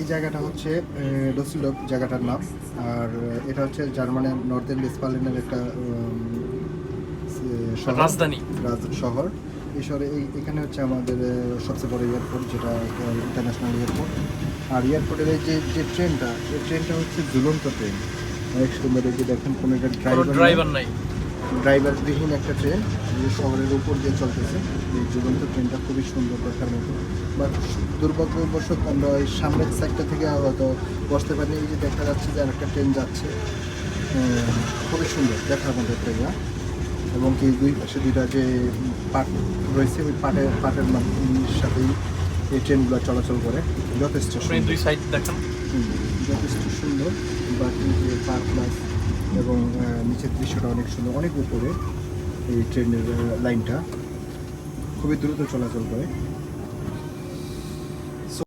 এই জায়গাটা হচ্ছে ডসিলভ জায়গাটার নাম। আর এটা হচ্ছে জার্মানের নর্দার্ন ডিসপালেনের একটা শহর। রাজধানী। শহর। এই শহরে এখানে হচ্ছে আমাদের সবচেয়ে বড় এয়ারপোর্ট যেটা ইন্টারন্যাশনাল এয়ারপোর্ট আর এয়ারপোর্টের এই যে যে ট্রেনটা এই ট্রেনটা হচ্ছে ঝুলন্ত ট্রেন অনেক সুন্দর যে দেখেন কোনো ড্রাইভার নাই। ড্রাইভারবিহীন একটা ট্রেন যে শহরের উপর দিয়ে চলতেছে। এই ঝুলন্ত ট্রেনটা খুবই সুন্দর দেখার মতো। বাট দুর্ভাগ্যবশত আমরা ওই সামনের সাইডটা থেকে হয়তো বসতে পারিনি। এই যে দেখা যাচ্ছে যে আরেকটা ট্রেন যাচ্ছে। খুবই সুন্দর দেখার মতো ট্রেনটা এবং কি দুই পাশে দুইটা যে পাট রয়েছে ওই পাটের পাটের সাথেই এই ট্রেনগুলো চলাচল করে। যথেষ্ট সুন্দর দুই সাইড দেখেন। যথেষ্ট সুন্দর। বাকি যে পার্ক প্লাস এবং নিচের দৃশ্যটা অনেক সুন্দর অনেক উপরে এই ট্রেনের লাইনটা। খুবই দ্রুত চলাচল করে।